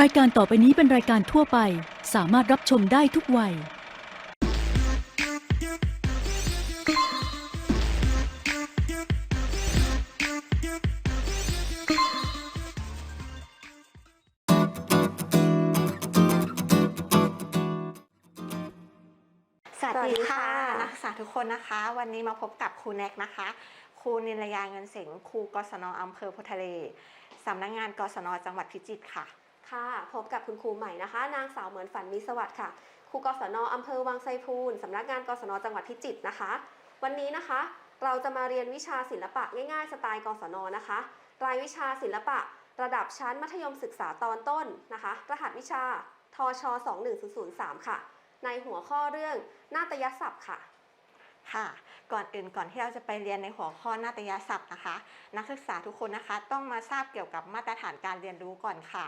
รายการต่อไปนี้เป็นรายการทั่วไป สามารถรับชมได้ทุกวัย สวัสสวัสดีดีค่ะค่ะ นักศึกษาทุกคนนะคะ วันนี้มาพบกับครูแน็กนะคะ ครูนิรยาเงินเสงครูกศนอำเภอโพทะเลสำนักงานกศนจังหวัดพิจิตรค่ะ ค่ะพบกับคุณครูใหม่นะคะ นางสาวเหมือนฝันมีสวัสดิ์ค่ะครูกศนอำเภอวังไซพูนสำนักงานกศนจังหวัดพิจิตรนะคะ วันนี้นะคะ เราจะมาเรียนวิชาศิลปะง่ายๆ สไตล์กศนนะคะ รายวิชาศิลปะ ระดับชั้นมัธยมศึกษาตอนต้นนะคะ รหัสวิชาทช 21003 ค่ะ ในหัวข้อเรื่องนาฏยศัพท์ค่ะ ค่ะ ก่อนอื่นก่อนที่เราจะไปเรียนในหัวข้อนาฏยศัพท์นะคะ นักศึกษาทุกคนนะคะ ต้องมาทราบเกี่ยวกับมาตรฐานการเรียนรู้ก่อนค่ะ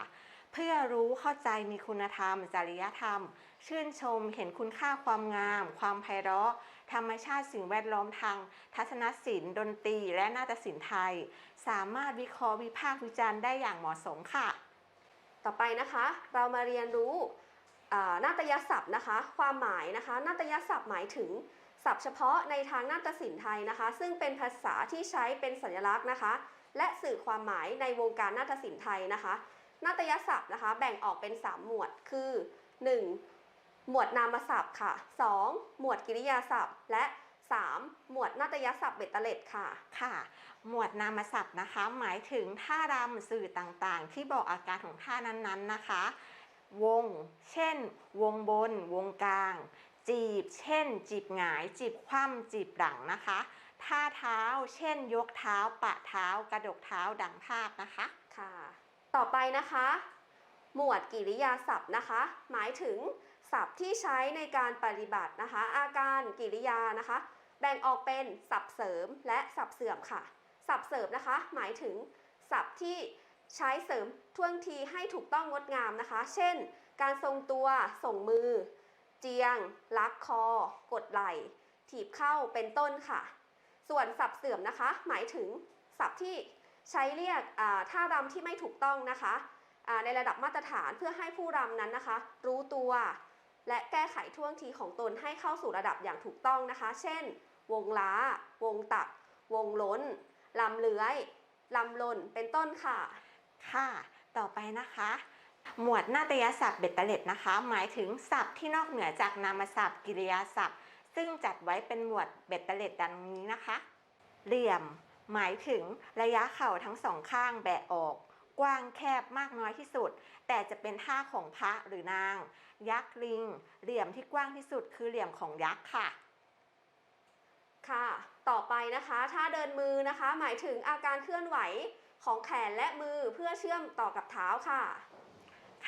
เพื่อรู้เข้าใจมีคุณธรรม จริยธรรม ชื่นชมเห็นคุณค่าความงาม ความไพเราะ ธรรมชาติสิ่งแวดล้อมทาง ทัศนศิลป์ ดนตรี และนาฏศิลป์ไทย สามารถวิเคราะห์วิพากษ์วิจารณ์ได้อย่างเหมาะสมค่ะ ต่อไปนะคะเรามาเรียนรู้นาฏยศัพท์นะคะ ความหมายนะคะนาฏยศัพท์หมายถึง ศัพท์เฉพาะในทางนาฏศิลป์ไทยนะคะ ซึ่งเป็นภาษาที่ใช้เป็นสัญลักษณ์นะคะ และสื่อความหมายในวงการนาฏศิลป์ไทยนะคะนาฏยศัพท์นะคะแบ่งออกเป็น 3 หมวดคือ 1. หมวดนามศัพท์ค่ะ 2. หมวดกิริยาศัพท์ และ 3. หมวดนาฏยศัพท์เบตเตอร์เล็ดค่ะ ค่ะ หมวดนามศัพท์นะคะ หมายถึงท่ารำสื่อต่างๆ ที่บอกอาการของท่านั้นๆนะคะ วง เช่น วงบน วงกลาง จีบ เช่น จีบหงาย จีบคว่ำจีบหลังนะคะ ท่าเท้า เช่น ยกเท้า ปะเท้า กระดกเท้าดังภาพนะคะ ค่ะ ต่อไปนะคะ หมวดกิริยาศัพท์นะคะ หมายถึงศัพท์ที่ใช้ในการปฏิบัตินะคะ อาการกิริยานะคะ แบ่งออกเป็นศัพท์เสริมและศัพท์เสื่อมค่ะ ศัพท์เสริมนะคะ หมายถึงศัพท์ที่ใช้เสริมท่วงทีให้ถูกต้องงดงามนะคะ เช่น การทรงตัว ส่งมือ จียง ลักคอ กดไหล่ถีบเข้าเป็นต้นค่ะ ส่วนศัพท์เสื่อมนะคะ หมายถึงศัพท์ที่ใช้เรียกท่ารำที่ไม่ถูกต้องนะคะในระดับมาตรฐานเพื่อให้ผู้รำนั้นนะคะ รู้ตัว และแก้ไขท่วงทีของตนให้เข้าสู่ระดับอย่างถูกต้องนะคะ เช่น วงล้า วงตัก วงล้นลำเลื้อยลำลนเป็นต้นค่ะ ค่ะ ต่อไปนะคะ หมวดนาฏยศัพท์เบ็ดเตล็ดนะคะ หมายถึงศัพท์ที่นอกเหนือจากนามศัพท์กิริยาศัพท์ ซึ่งจัดไว้เป็นหมวดเบ็ดเตล็ดดังนี้นะคะ เหลี่ยม หมายถึงระยะเข่าทั้งสองข้างแบะออก กว้างแคบมากน้อยที่สุด แต่จะเป็นท่าของพระหรือนาง ยักษ์ลิง เหลี่ยมที่กว้างที่สุดคือเหลี่ยมของยักษ์ค่ะค่ะ ต่อไปนะคะท่าเดินมือนะคะ หมายถึงอาการเคลื่อนไหวของแขนและมือเพื่อเชื่อมต่อกับเท้าค่ะ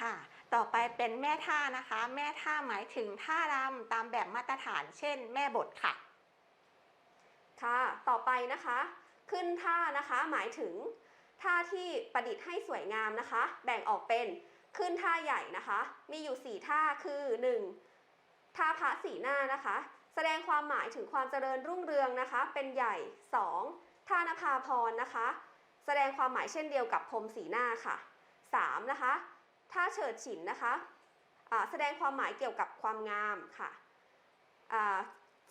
ค่ะ ต่อไปเป็นแม่ท่านะคะ แม่ท่าหมายถึงท่ารำตามแบบมาตรฐาน เช่น แม่บทค่ะ ค่ะ ต่อไปนะคะ ขึ้นท่านะคะหมายถึงท่าที่ประดิษฐ์ให้สวยงามนะคะ แบ่งออกเป็นขึ้นท่าใหญ่นะคะ มีอยู่ 4 ท่าคือ 1. ท่าพระสีหน้านะคะ แสดงความหมายถึงความเจริญรุ่งเรืองนะคะ เป็นใหญ่ 2. ท่านภาพรนะคะ แสดงความหมายเช่นเดียวกับพรมสีหน้าค่ะ 3. นะคะ ท่าเฉิดฉินนะคะแสดงความหมายเกี่ยวกับความงามค่ะ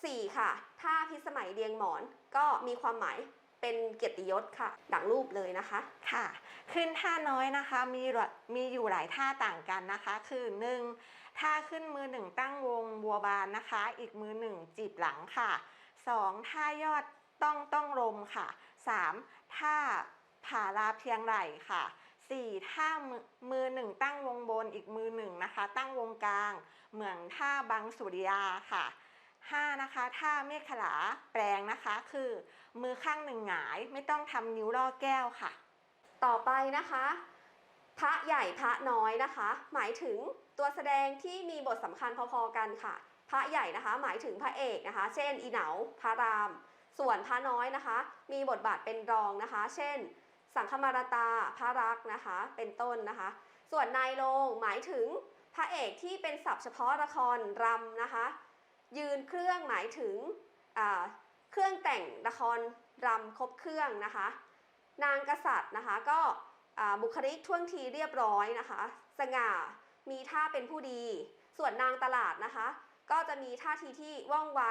สี่ค่ะท่าพิสมัยเรียงหมอนก็มีความหมายเป็นเกียรติยศค่ะ ดังรูปเลยนะคะค่ะ ขึ้นท่าน้อยนะคะมีหลายมีอยู่หลายท่าต่างกันนะคะ คือ 1. ท่าขึ้นมือหนึ่งตั้งวงบัวบานนะคะ อีกมือหนึ่งจีบหลังค่ะ 2. ท่ายอดต้องต้องลมค่ะ 3. ท่าผ่าลาเพียงไหล่ค่ะ 4. ท่ามือมือหนึ่งตั้งวงบนอีกมือหนึ่งนะคะ ตั้งวงกลาง เหมือนท่าบังสุริยาค่ะ 5. นะคะท่าเมฆขลาแปลงนะคะ คือมือข้างหนึ่งหงายไม่ต้องทำนิ้วล่อแก้วค่ะ ต่อไปนะคะ พระใหญ่พระน้อยนะคะ หมายถึงตัวแสดงที่มีบทสำคัญพอๆกันค่ะ พระใหญ่นะคะ หมายถึงพระเอกนะคะ เช่นอีเหนาพระราม ส่วนพระน้อยนะคะ มีบทบาทเป็นรองนะคะ เช่น สังฆมารตาพระรักนะคะ เป็นต้นนะคะ ส่วนนายโรงหมายถึงพระเอกที่เป็นศัพท์เฉพาะละครรำนะคะ ยืนเครื่องหมายถึงเครื่องแต่งละครรำครบเครื่องนะคะ นางกษัตริย์นะคะก็บุคลิกท่วงทีเรียบร้อยนะคะ สง่ามีท่าเป็นผู้ดี ส่วนนางตลาดนะคะ ก็จะมีท่าทีที่ว่องไว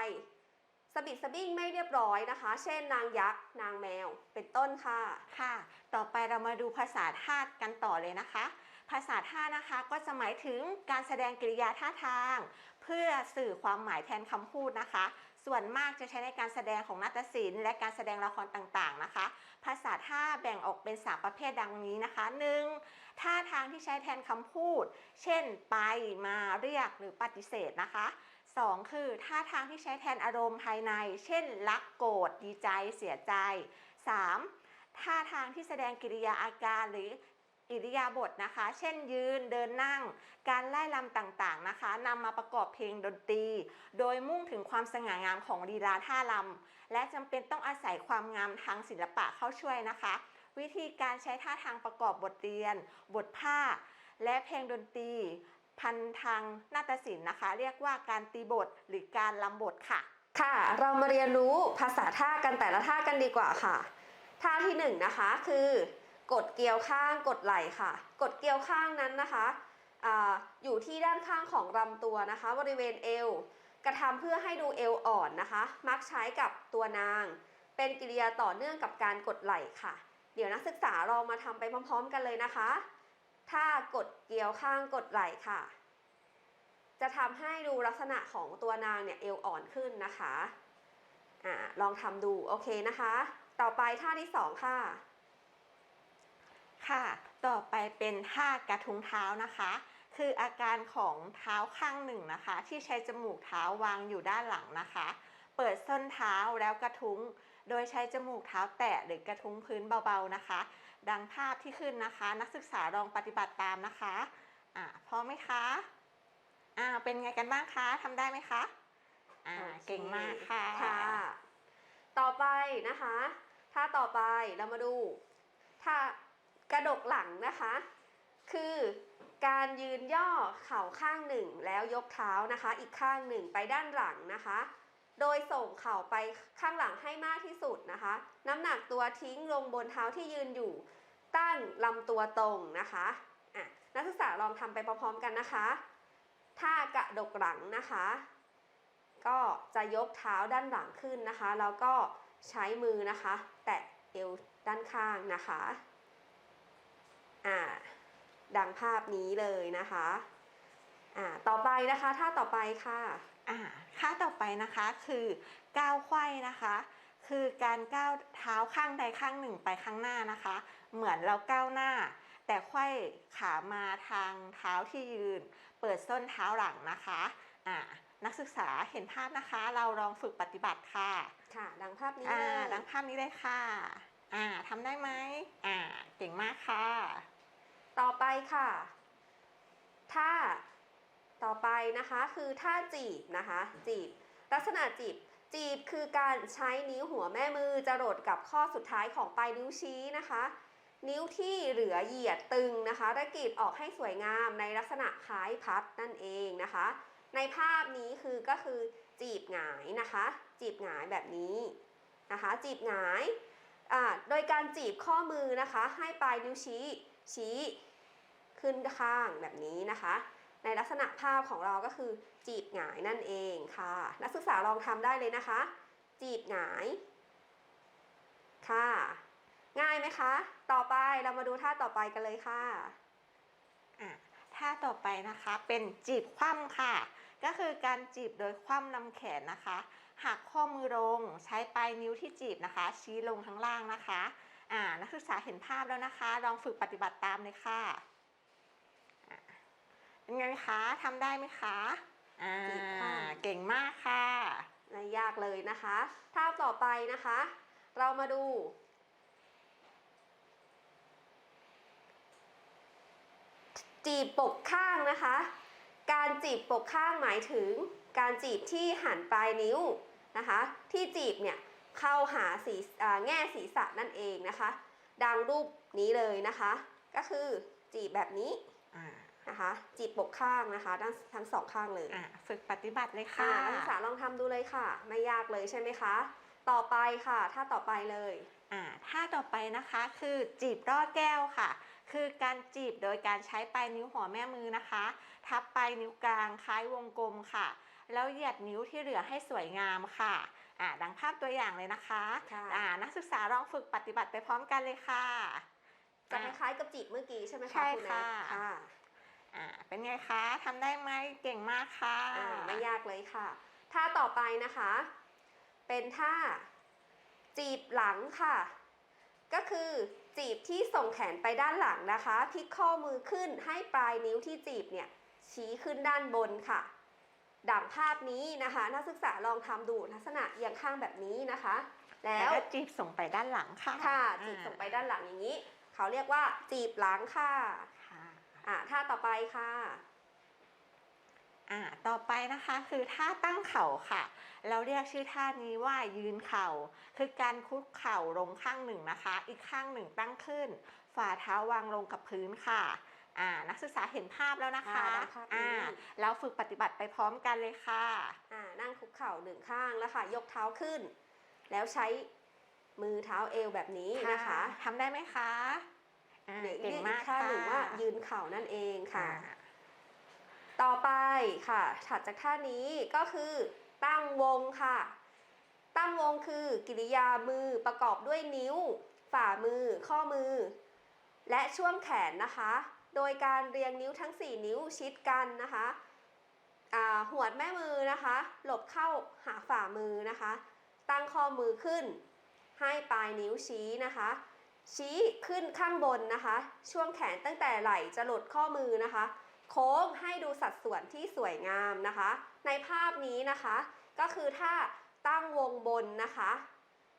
สบิดสบิ้งไม่เรียบร้อยนะคะ เช่นนางยักษ์ นางแมว เป็นต้นค่ะ ค่ะ ต่อไปเรามาดูภาษาธาตุกันต่อเลยนะคะ ภาษาธานะคะก็จะหมายถึงการแสดงกริยาท่าทาง เพื่อสื่อความหมายแทนคำพูดนะคะ ส่วนมากจะใช้ในการแสดงของนาฏศิลป์และการแสดงละครต่างๆนะคะ ภาษาท่าแบ่งออกเป็นสามประเภทดังนี้นะคะ 1. ท่าทางที่ใช้แทนคำพูด เช่น ไปมาเรียกหรือปฏิเสธนะคะ 2. คือท่าทางที่ใช้แทนอารมณ์ภายใน เช่น รักโกรธดีใจเสียใจ 3. ท่าทางที่แสดงกิริยาอาการหรืออิริยาบถนะคะ เช่นยืน เดินนั่ง การไล่ลำต่างๆนะคะนำมาประกอบเพลงดนตรี โดยมุ่งถึงความสง่างามของลีลาท่ารำและจำเป็นต้องอาศัยความงามทางศิลปะเข้าช่วยนะคะ วิธีการใช้ท่าทางประกอบบทเรียน บทภาคและเพลงดนตรี พันทางนาฏศิลป์นะคะ เรียกว่าการตีบทหรือการลำบทค่ะ ค่ะ เรามาเรียนรู้ภาษาท่ากันแต่ละท่ากันดีกว่าค่ะ ท่าที่หนึ่งนะคะคือกดเกียวข้างกดไหล่ค่ะ กดเกียวข้างนั้นนะคะออยู่ที่ด้านข้างของลำตัวนะคะ บริเวณเอว กระทำเพื่อให้ดูเอวอ่อนนะคะ มักใช้กับตัวนาง เป็นกิริยาต่อเนื่องกับการกดไหล่ค่ะ เดี๋ยวนักศึกษาลองมาทำไปพร้อม ๆ กันเลยนะคะ ถ้ากดเกียวข้างกดไหล่ค่ะ จะทำให้ดูลักษณะของตัวนางเนี่ยเอวอ่อนขึ้นนะคะอ่าลองทำดูโอเคนะคะ ต่อไปท่าที่สองค่ะ ค่ะ ต่อไปเป็นท่ากระทุ้งเท้านะคะ คืออาการของเท้าข้างหนึ่งนะคะ ที่ใช้จมูกเท้าวางอยู่ด้านหลังนะคะ เปิดส้นเท้าแล้วกระทุ้ง โดยใช้จมูกเท้าแตะหรือกระทุ้งพื้นเบาๆนะคะ ดังภาพที่ขึ้นนะคะ นักศึกษาลองปฏิบัติตามนะคะอ่าพร้อมไหมคะอ่าเป็นไงกันบ้างคะทำได้ไหมคะอ่าโอคเก่งมากค่ะค่ะต่อไปนะคะท่าต่อไปเรามาดูท่ากระดกหลังนะคะ คือการยืนย่อเข่าข้างหนึ่งแล้วยกเท้านะคะ อีกข้างหนึ่งไปด้านหลังนะคะ โดยส่งเข่าไปข้างหลังให้มากที่สุดนะคะ น้ำหนักตัวทิ้งลงบนเท้าที่ยืนอยู่ ตั้งลำตัวตรงนะคะอะนักศึกษาลองทำไปพร้อมๆกันนะคะท่ากระดกหลังนะคะ ก็จะยกเท้าด้านหลังขึ้นนะคะ แล้วก็ใช้มือนะคะ แตะเอวด้านข้างนะคะ อ่า ดังภาพนี้เลยนะคะ อ่าต่อไปนะคะท่าต่อไปค่ะอ่าท่าต่อไปนะคะคือก้าวไขว้นะคะ คือการก้าวเท้าข้างใดข้างหนึ่งไปข้างหน้านะคะ เหมือนเราก้าวหน้า แต่ไขว้ขามาทางเท้าที่ยืน เปิดส้นเท้าหลังนะคะอ่านักศึกษาเห็นภาพนะคะ เราลองฝึกปฏิบัติค่ะ ค่ะดังภาพนี้อ่าเลยดังภาพนี้เลยค่ะอ่าทำได้ไหมอ่าเก่งมากค่ะ ต่อไปค่ะ ท่า ต่อไปนะคะคือท่าจีบนะคะจีบ ลักษณะจีบ จีบคือการใช้นิ้วหัวแม่มือจรดกับข้อสุดท้ายของปลายนิ้วชี้นะคะ นิ้วที่เหลือเหยียดตึงนะคะและกีดออกให้สวยงามในลักษณะคล้ายพัดนั่นเองนะคะ ในภาพนี้คือก็คือจีบหงายนะคะ จีบหงายแบบนี้นะคะ จีบหงายโดยการจีบข้อมือนะคะ ให้ปลายนิ้วชี้ชี้ขึ้นข้างแบบนี้นะคะ ในลักษณะภาพของเราก็คือ จีบหงายนั่นเองค่ะ นักศึกษาลองทำได้เลยนะคะ จีบหงาย ค่ะ ง่ายไหมคะ ต่อไปเรามาดูท่าต่อไปกันเลยค่ะอะท่าต่อไปนะคะเป็นจีบคว่ำค่ะ ก็คือการจีบโดยคว่ำลำแขนนะคะ หักข้อมือลงใช้ปลายนิ้วที่จีบนะคะ ชี้ลงข้างล่างนะคะ อ่านักศึกษาเห็นภาพแล้วนะคะ ลองฝึกปฏิบัติตามเลยค่ะอะ เป็นไงคะทำได้ไหมคะอ่าจีบคว่ำเก่งมากค่ะไม่ยากเลยนะคะท่าต่อไปนะคะ เรามาดูจีบปกข้างนะคะ การจีบปกข้างหมายถึง การจีบที่หันปลายนิ้วนะคะ ที่จีบเนี่ยเข้าหาสีอ่าแง่ศีรษะนั่นเองนะคะ ดังรูปนี้เลยนะคะ ก็คือจีบแบบนี้อ่า นะคะ จีบปกข้างนะคะทั้งทั้งสองข้างเลยอ่าฝึกปฏิบัติเลยค่ะค่ะนักศึกษาลองทำดูเลยค่ะ ไม่ยากเลยใช่ไหมคะ ต่อไปค่ะถ้าต่อไปเลยอ่าท่าต่อไปนะคะคือจีบรอดแก้วค่ะ คือการจีบโดยการใช้ปลายนิ้วหัวแม่มือนะคะ ทับปลายนิ้วกลางคล้ายวงกลมค่ะ แล้วเหยียดนิ้วที่เหลือให้สวยงามค่ะอ่าดังภาพตัวอย่างเลยนะคะค่ะอ่านักศึกษาลองฝึกปฏิบัติไปพร้อมกันเลยค่ะจะคอ่าล้ายๆกับจีบเมื่อกี้ใช่ไหมคะใช่ณแนทค่ะค่ะ อ่าเป็นไงคะทำได้ไหมเก่งมากค่ะอ่าไม่ยากเลยค่ะท่าต่อไปนะคะ เป็นท่า จีบหลังค่ะ ก็คือจีบที่ส่งแขนไปด้านหลังนะคะพลิกข้อมือขึ้นให้ปลายนิ้วที่จีบเนี่ยชี้ขึ้นด้านบนค่ะ ดังภาพนี้นะคะ นักศึกษาลองทำดูลักษณะเอียงข้างแบบนี้นะคะ แล้แล้ววก็จีบส่งไปด้านหลังค่ะค่ะ จีบส่งไปด้านหลังอย่างนี้ เขาเรียกว่าจีบหลังค่ะ ค่ะอ่าท่าต่อไปค่ะอ่าต่อไปนะคะคือท่าตั้งเข่าค่ะ เราเรียกชื่อท่านี้ว่ายืนเข่า คือการคุกเข่าลงข้างหนึ่งนะคะ อีกข้างหนึ่งตั้งขึ้น ฝ่าเท้าวางลงกับพื้นค่ะอ่านักศึกษาเห็นภาพแล้วนะคะอ่าได้ภาพนี้อ่าเราฝึกปฏิบัติไปพร้อมกันเลยค่ะอ่านั่งคุกเข่าหนึ่งข้างแล้วค่ะ ยกเท้าขึ้น แล้วใช้มือเท้าเอวแบบนี้นะคะทำได้ไหมคะอ่า หรือเก่เรีงยกมาอีกกท่าค่ะหนึ่งว่ายืนเข่านั่นเองค่ะอ่าต่อไปค่ะ ถัดจากท่านี้ก็คือตั้งวงค่ะ ตั้งวงคือกิริยามือประกอบด้วยนิ้ว ฝ่ามือ ข้อมือ และช่วงแขนนะคะ โดยการเรียงนิ้วทั้ง 4 นิ้วชิดกันนะคะอ่าหัวดแม่มือนะคะ หลบเข้าหาฝ่ามือนะคะ ตั้งข้อมือขึ้น ให้ปลายนิ้วชี้นะคะ ชี้ขึ้นข้างบนนะคะ ช่วงแขนตั้งแต่ไหล่จะหลดข้อมือนะคะ โค้งให้ดูสัดส่วนที่สวยงามนะคะ ในภาพนี้นะคะ ก็คือถ้าตั้งวงบนนะคะ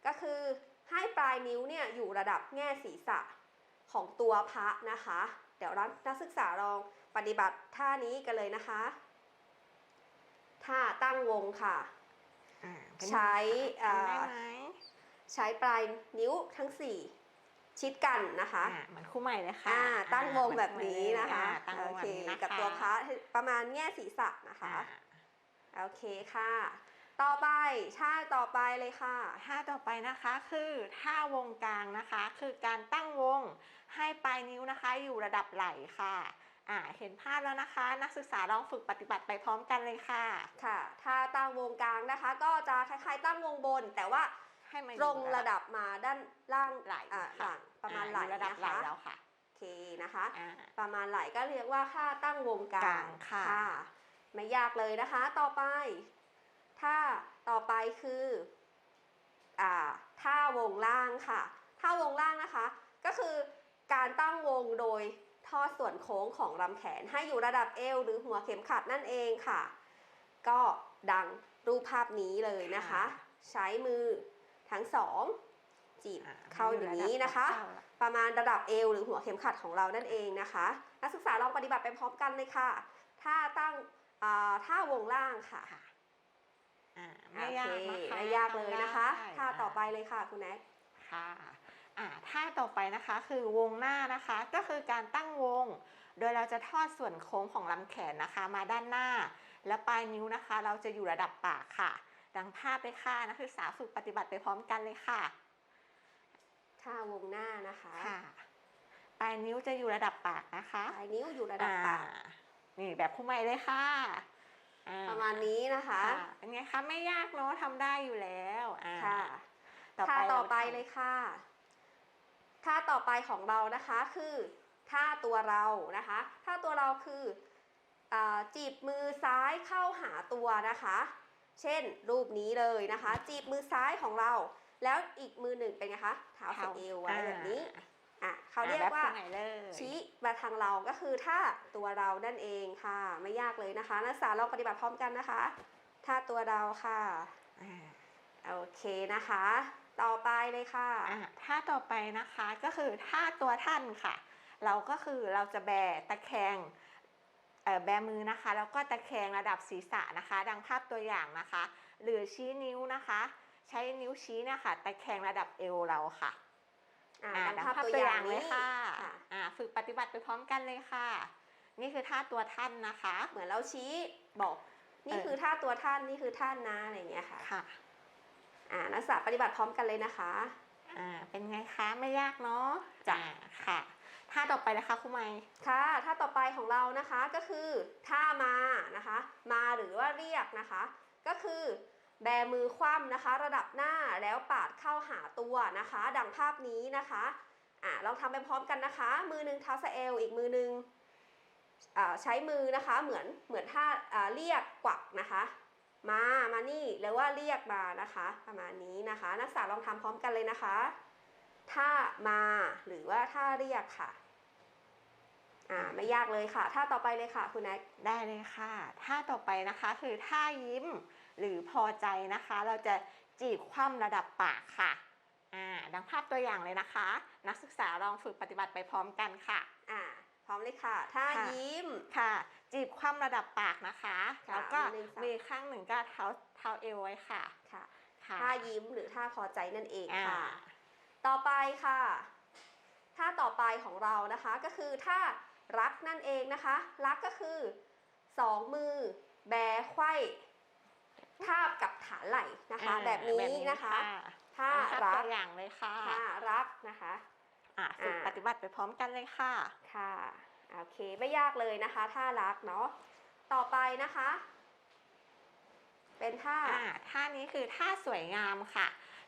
ก็คือให้ปลายนิ้วเนี่ยอยู่ระดับแง่ศีรษะของตัวพระนะคะ เดี๋ยวนักศึกษาลองปฏิบัติท่านี้กันเลยนะคะท่าตั้งวงค่ะอ่าเป็นใช้ทำได้อ่าไหมใช้ปลายนิ้วทั้ง4 ชิดกันนะคะอ่าเหมือนคู่ใหม่เลยค่ะอ่าตั้งวงอ่าแบบนี้นะคะอ่าตั้งวโองแบเคบนี้นะคะกับตัวพระประมาณแง่ศีรษะนะคะอ่าโอเคค่ะ ต่อไปท่าต่อไปเลยค่ะท่าต่อไปนะคะคือท่าวงกลางนะคะ คือการตั้งวงให้ปลายนิ้วนะคะ อยู่ระดับไหล่ค่ะอ่าเห็นภาพแล้วนะคะ นักศึกษาลองฝึกปฏิบัติไปพร้อมกันเลยค่ะ ค่ะท่าตั้งวงกลางนะคะ ก็จะคล้ายๆ ตั้งวงบน แต่ว่าให้มันอตรยู่งระดับมาด้านล่างไหล่อ่าหค่ะลัง ประมาณอ่ไหล่อยู่ระดับนะไหล่คะแล้วค่ะโอเคนะคะ อ่า ประมาณไหล่ก็เรียกว่าท่าตั้งวงกลากลางงค่ะ ไม่ยากเลยนะคะ ต่อไปท่าต่อไปคืออ่าท่าวงล่างค่ะท่าวงล่างนะคะ ก็คือการตั้งวงโดยทอดส่วนโค้งของลำแขนให้อยู่ระดับเอวหรือหัวเข็มขัดนั่นเองค่ะ ก็ดังรูปภาพนี้เลยนะคะ ใช้มือทั้งสอง จีบอ่เข้าอย่างนี้นะคะเข้าแล้วประมาณระดับเอวหรือหัวเข็มขัดของเรานั่นเองนะคะ นักศึกษาลองปฏิบัติไปพร้อมกันเลยค่ะท่าตั้งอ่าท่าวงล่างค่ะค่ะอ่าโอไม่เคยากนะคะไม่ยากเลยนะคะทำได้ท่าต่อไปเลยค่ะคุณแนทค่ะอ่าท่าต่อไปนะคะคือวงหน้านะคะ ก็คือการตั้งวง โดยเราจะทอดส่วนโค้งของลำแขนนะคะ มาด้านหน้า และปลายนิ้วนะคะ เราจะอยู่ระดับปากค่ะ ดังภาพเลยค่ะนักศึกษาฝึกปฏิบัติไปพร้อมกันเลยค่ะ ท่าวงหน้านะคะค่ะปลายนิ้วจะอยู่ระดับปากนะคะปลายนิ้วอยู่ระดับปากอ่นี่แบบคู่ใหม่เลยค่ะอ่ประมาณนี้นะคะค่ะเป็นไงคะไม่ยากเนาะทำได้อยู่แล้วอ่าค่ะต่อท่าไปต่อราไปเลยค่ะท่าต่อไปของเรานะคะคือท่าตัวเรานะคะท่าตัวเราคืออาจีบมือซ้ายเข้าหาตัวนะคะ เช่นรูปนี้เลยนะคะ จีบมือซ้ายของเรา แล้วอีกมือหนึ่งเป็นไงคะเท้าสะเอวไว้แบบนี้อะเขาเรียกว่าแบบคู่ไหนเลยชี้มาทางเราก็คือท่าตัวเรานั่นเองค่ะ ไม่ยากเลยนะคะนักศึกษาลองปฏิบัติพร้อมกันนะคะท่าตัวเราค่ะอ่าโอเคนะคะ ต่อไปเลยค่ะอะท่าต่อไปนะคะก็คือท่าตัวท่านค่ะ เราก็คือเราจะแบตะแคงเอ่อแบมือนะคะ แล้วก็ตะแคงระดับศีรษะนะคะ ดังภาพตัวอย่างนะคะ หรือชี้นิ้วนะคะ ใช้นิ้วชี้เนะคะตะแคงระดับเอวเราค่ะอ่าอ่าดังดังภาพภาพตัวตัวออย่างย่างเลนี้ยค่ะค่ะอ่าฝึกปฏิบัติไปพร้อมกันเลยค่ะ นี่คือท่าตัวท่านนะคะ เหมือนเราชี้บอก นี่เออคือท่าตัวท่านนี่คือท่านนะอะไรอย่างเงี้ยค่ะค่ะ อ่านักศึกษาปฏิบัติพร้อมกันเลยนะคะอ่าเป็นไงคะไม่ยากเนาะจ้ะค่ะทท่าต่อไปเลยค่ะครูไมค์ค่ะท่าต่อไปของเรานะคะก็คือท่ามานะคะ มาหรือว่าเรียกนะคะ ก็คือ แบมือคว่ำนะคะ ระดับหน้าแล้วปาดเข้าหาตัวนะคะ ดังภาพนี้นะคะอะลองทำไปพร้อมกันนะคะ มือหนึ่งเท้าสะเอลอีกมือหนึ่งใช้มือนะคะเหมือนเหมือนท่าเรียกกวักนะคะ มามานี่หรือว่าเรียกมานะคะ ประมาณนี้นะคะ นักศึกษาลองทำพร้อมกันเลยนะคะท่ามาหรือว่าท่าเรียกค่ะอ่าไม่ยากเลยค่ะท่าต่อไปเลยค่ะคุณแน็กได้เลยค่ะท่าต่อไปนะคะคือท่ายิ้ม หรือพอใจนะคะ เราจะจีบคว่ำระดับปากค่ะอ่าดังภาพตัวอย่างเลยนะคะ นักศึกษาลองฝึกปฏิบัติไปพร้อมกันค่ะอ่าพร้อมเลยค่ะท่าค่ะยิ้มค่ะ จีบคว่ำระดับปากนะคะค่ะแล้วก็มือหนึ่งสามมือข้างหนึ่งก็เท้าเท้าเอวไว้ค่ะค่ะค่ะท่ายิ้มหรือท่าพอใจนั่นเองอ่าค่ะ ต่อไปค่ะท่าต่อไปของเรานะคะก็คือท่ารักนั่นเองนะคะ รักก็คือสองมือแบไขว้ ทาบกับฐานไหล่นะคะอ่าแบบนี้นะคะท่าเป็นภาพรัตักวอย่างเลยค่ะท่ารักนะคะอ่าฝึกอ่าปฏิบัติไปพร้อมกันเลยค่ะค่ะโอเคไม่ยากเลยนะคะท่ารักเนาะต่อไปนะคะ เป็นท่าอ่าท่านี้คือท่าสวยงามค่ะ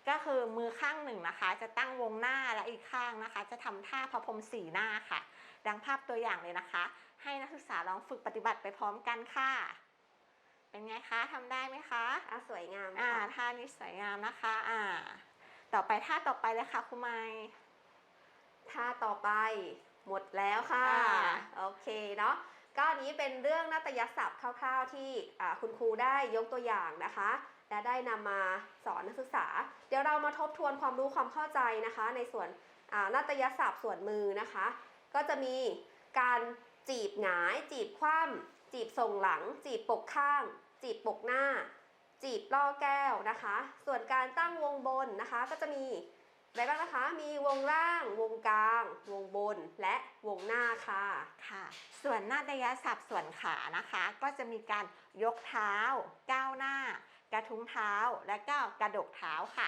ก็คือมือข้างหนึ่งนะคะ จะตั้งวงหน้าและอีกข้างนะคะ จะทำท่าพระพรหมสีหน้าค่ะ ดังภาพตัวอย่างเลยนะคะ ให้นักศึกษาลองฝึกปฏิบัติไปพร้อมกันค่ะ เป็นไงคะทำได้ไหมคะท่าสวยงามอ่าค่ะท่านี้สวยงามนะคะ อ่า ต่อไปท่าต่อไปเลยค่ะครูไมค์ท่าต่อไปหมดแล้วค่ะ อ่า โอเคเนาะก็อันนี้เป็นเรื่องนาฏยศัพท์คร่าวๆที่อ่าคุณครูได้ยกตัวอย่างนะคะ และได้นำมาสอนนักศึกษา เดี๋ยวเรามาทบทวนความรู้ความเข้าใจนะคะ ในส่วนอ่านาฏยศัพท์ส่วนมือนะคะ ก็จะมีการจีบหงายจีบคว่ำ จีบส่งหลัง จีบปกข้าง จีบปกหน้า จีบล่อแก้วนะคะ ส่วนการตั้งวงบนนะคะ ก็จะมีอะไรบ้างนะคะ มีวงล่าง วงกลาง วงบน และวงหน้าค่ะ ค่ะ ส่วนนาฏยศัพท์ส่วนขานะคะ ก็จะมีการยกเท้า ก้าวหน้า กระทุ้งเท้า และก็กระดกเท้าค่ะ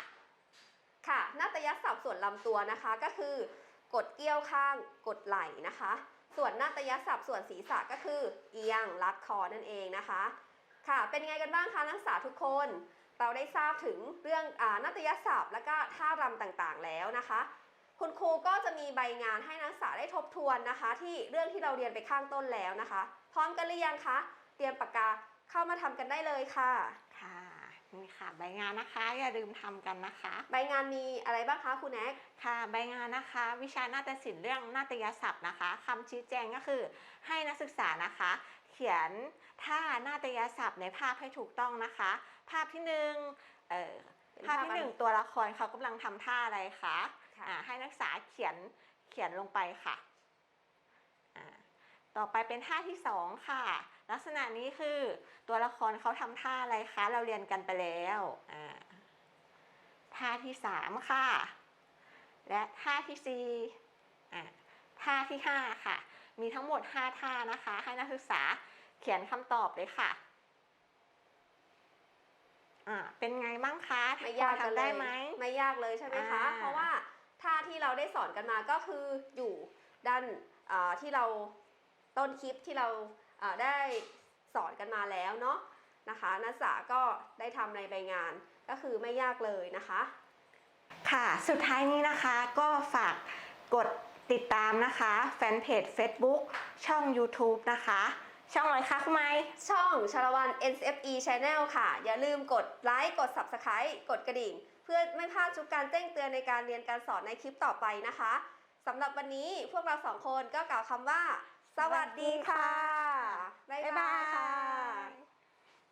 ค่ะนาฏยศัพท์ส่วนลำตัวนะคะก็คือ กดเกี้ยวข้าง กดไหล่นะคะ ส่วนนาฏยศัพท์ส่วนศีรษะก็คือ เอียงรัดคอนั่นเองนะคะ ค่ะ เป็นไงกันบ้างคะนักศึกษาทุกคน เราได้ทราบถึงเรื่องอนาฏยศัพท์ และก็ท่ารำต่างๆ แล้วนะคะ คุณครูก็จะมีใบงานให้นักศึกษาได้ทบทวนนะคะ ที่เรื่องที่เราเรียนไปข้างต้นแล้วนะคะ พร้อมกันหรือยังคะ เตรียมปากกาเข้ามาทำกันได้เลยค่ะ นี่ค่ะ ใบงานนะคะอย่าลืมทำกันนะคะ ใบงานมีอะไรบ้างคะคุณแน็กค่ะ ใบงานนะคะ วิชานาฏศิลป์เรื่องนาฏยศัพท์นะคะคำชี้แจงก็คือให้นักศึกษานะคะ เขียนท่านาฏยศัพท์ในภาพให้ถูกต้องนะคะ ภาพที่หนึ่งเอ่อเป็นภาพที่ภาพอะไรหนึ่งตัวละครเขากำลังทำท่าอะไรคะค่ะอ่าให้นักศึกษาเขียนเขียนลงไปค่ะอ่าต่อไปเป็นท่าที่สองค่ะ ลักษณะนี้คือตัวละครเขาทำท่าอะไรคะ เราเรียนกันไปแล้วอ่าท่าที่สามค่ะ และท่าที่สี่อ่าท่าที่ห้าค่ะ มีทั้งหมดห้าท่านะคะ ให้นักศึกษาเขียนคำตอบเลยค่ะอ่าเป็นไงบ้างคะไม่ยากพอกันทำเลได้ยไหมไม่ยากเลยใช่ไหมคะอ่าเพราะว่าท่าที่เราได้สอนกันมาก็คืออยู่ด้านอ่าที่เราต้นคลิปที่เราอ่า ได้สอนกันมาแล้วเนาะนะคะนักศึกษาก็ได้ทำในใบงานก็คือไม่ยากเลยนะคะ ค่ะสุดท้ายนี้นะคะก็ฝากกดติดตามนะคะแฟนเพจ Facebook ช่อง YouTube นะคะ ช่องอะไรคะคุณไม้ช่องชาละวัน NCFE Channel ค่ะ อย่าลืมกดไลค์กด Subscribe กดกระดิ่ง เพื่อไม่พลาดทุกการแจ้งเตือนในการเรียนการสอนในคลิปต่อไปนะคะสำหรับวันนี้พวกเราสองคนก็กล่าวคำว่า สวัสดีค่ะ บ๊ายบายค่ะ